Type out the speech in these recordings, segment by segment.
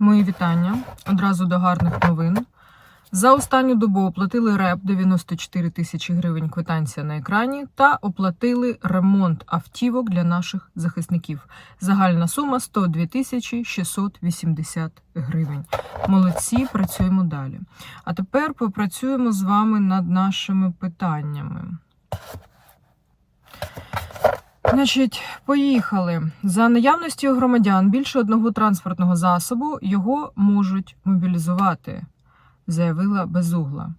Мої вітання одразу до гарних новин. За останню добу оплатили РЕП 94 тисячі гривень квитанція на екрані та оплатили ремонт автівок для наших захисників. Загальна сума 102 тисячі 680 гривень. Молодці, працюємо далі. А тепер попрацюємо з вами над нашими питаннями. Значить, поїхали. За наявності у громадян більше одного транспортного засобу його можуть мобілізувати, заявила Безугла.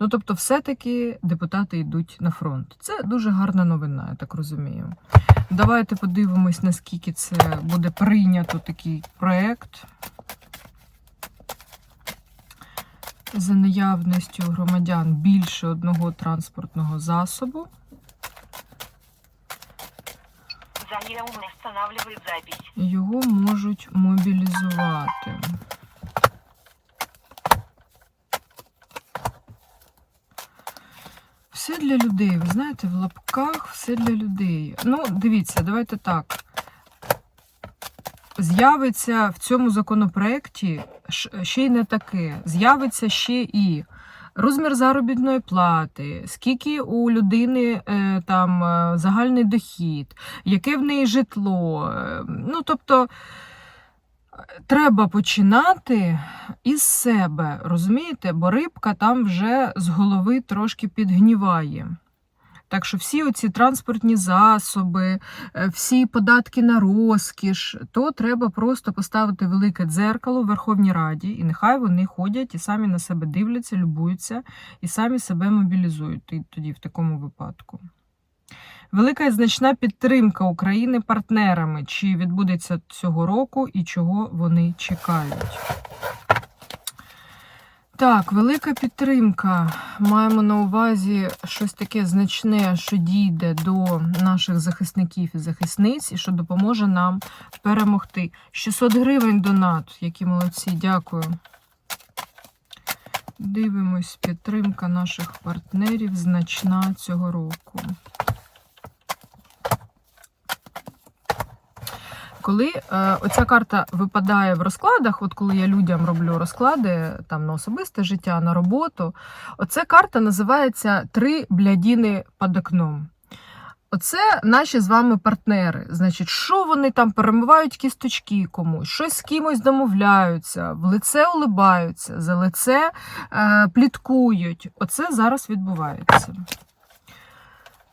Ну, тобто, все-таки депутати йдуть на фронт. Це дуже гарна новина, я так розумію. Давайте подивимось, наскільки це буде прийнято такий проект. За наявністю громадян більше одного транспортного засобу. Заеум останавливает запись. Його можуть мобілізувати. Все для людей. Ви знаєте, в лапках все для людей. Ну, дивіться, давайте так. З'явиться в цьому законопроекті ще й не таке. З'явиться ще і розмір заробітної плати, скільки у людини е, там е, загальний дохід, яке в неї житло. е, Ну, тобто, треба починати із себе, розумієте? Бо рибка там вже з голови трошки підгніває. Так що всі оці транспортні засоби, е, всі податки на розкіш, то треба просто поставити велике дзеркало в Верховній Раді, і нехай вони ходять і самі на себе дивляться, любуються і самі себе мобілізують і тоді в такому випадку. Велика і значна підтримка України партнерами. Чи відбудеться цього року і чого вони чекають? Так, велика підтримка. Маємо на увазі щось таке значне, що дійде до наших захисників і захисниць, і що допоможе нам перемогти. 600 гривень донат, які молодці, дякую. Дивимось, підтримка наших партнерів значна цього року. Коли е, оця карта випадає в розкладах, от коли я людям роблю розклади там на особисте життя, на роботу, оця карта називається Три блядіни під окном. Оце наші з вами партнери. Значить, що вони там перемивають кісточки комусь, щось з кимось домовляються, в лице улибаються, за лице е, пліткують. Оце зараз відбувається.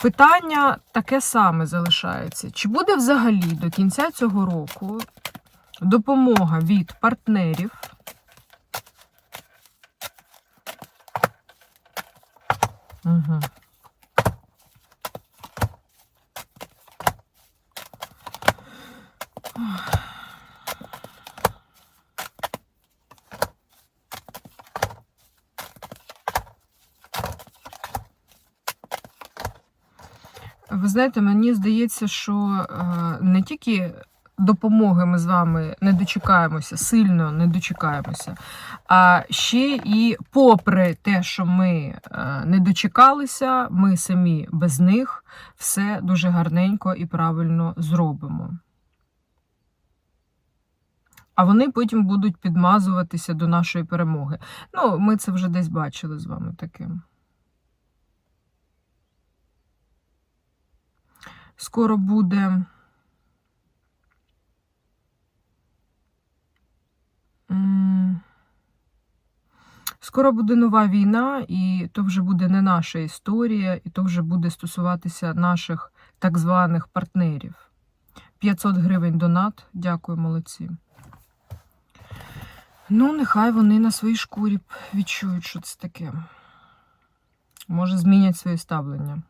Питання таке саме залишається. Чи буде взагалі до кінця цього року допомога від партнерів? Угу. Ви знаєте, мені здається, що е, не тільки допомоги ми з вами не дочекаємося, сильно не дочекаємося, а ще і попри те, що ми е, не дочекалися, ми самі без них все дуже гарненько і правильно зробимо. А вони потім будуть підмазуватися до нашої перемоги. Ну, ми це вже десь бачили з вами таким. Скоро буде. Скоро буде нова війна, і то вже буде не наша історія, і то вже буде стосуватися наших так званих партнерів. 500 гривень донат. Дякую, молодці. Ну, нехай вони на своїй шкурі відчують, що це таке. Може, змінять своє ставлення.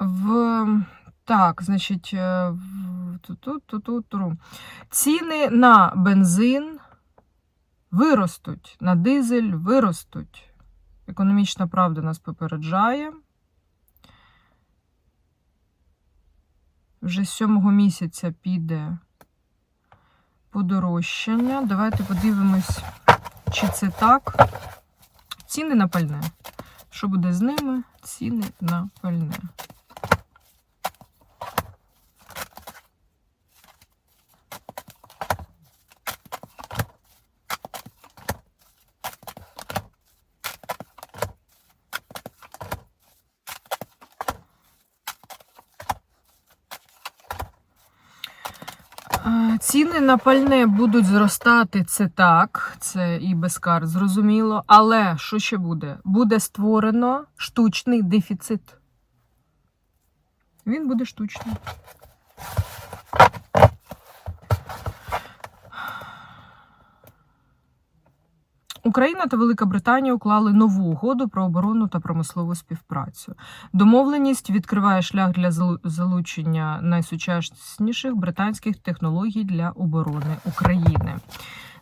В так, значить, е, ту-ту-ту-ту-ту. ціни на бензин виростуть, на дизель виростуть. Економічна правда нас попереджає. Вже з сьомого місяця піде подорожчання. Давайте подивимось, чи це так. Ціни на пальне. Що буде з ними? Ціни на пальне. Е, Ціни на пальне будуть зростати, це так, це і без карт, зрозуміло. Але що ще буде? Буде створено штучний дефіцит. Він буде штучний. Україна та Велика Британія уклали нову угоду про оборонну та промислову співпрацю. Домовленість відкриває шлях для залучення найсучасніших британських технологій для оборони України.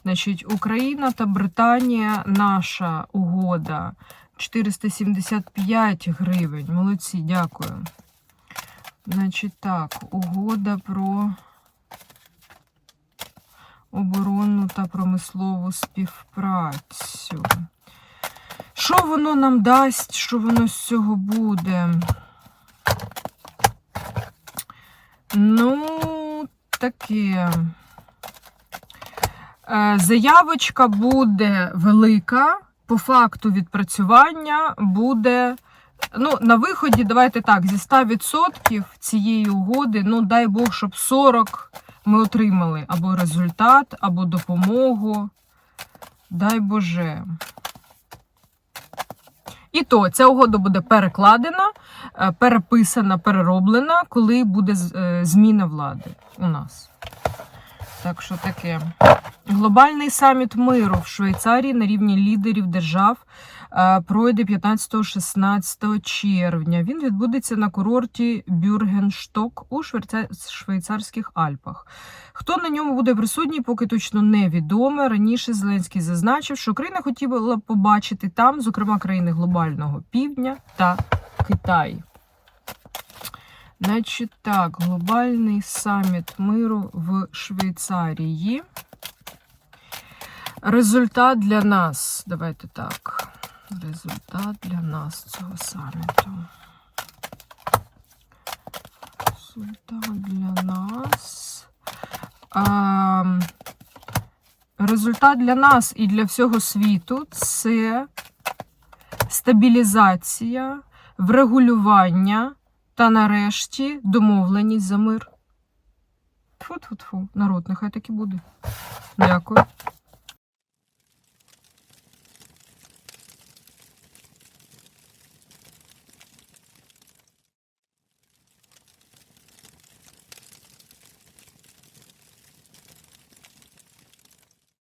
Значить, Україна та Британія, наша угода 475 гривень. Молодці, дякую. Значить, так, угода про оборонну та промислову співпрацю. Що воно нам дасть? Що воно з цього буде? Ну, таке. Е, Заявочка буде велика. По факту відпрацювання буде. Ну, на виході, давайте так, зі 100% цієї угоди, ну, дай Бог, щоб 40 ми отримали або результат, або допомогу. Дай Боже. І то ця угода буде перекладена, е, переписана, перероблена, коли буде е, зміна влади у нас. Так що таке. Глобальний саміт миру в Швейцарії на рівні лідерів держав пройде 15-16 червня. Він відбудеться на курорті Бюргеншток у Швейцарських Альпах. Хто на ньому буде присутній, поки точно невідомо. Раніше Зеленський зазначив, що Україна хотіла б побачити там, зокрема, країни глобального півдня та Китай. Значить так, глобальний саміт миру в Швейцарії. Результат для нас. Давайте так. Результат для нас цього саміту. Результат для нас. А, результат для нас і для всього світу це стабілізація, врегулювання та нарешті домовленість за мир. Тьфу-тьфу-тьфу. Народ, нехай так і буде. Дякую.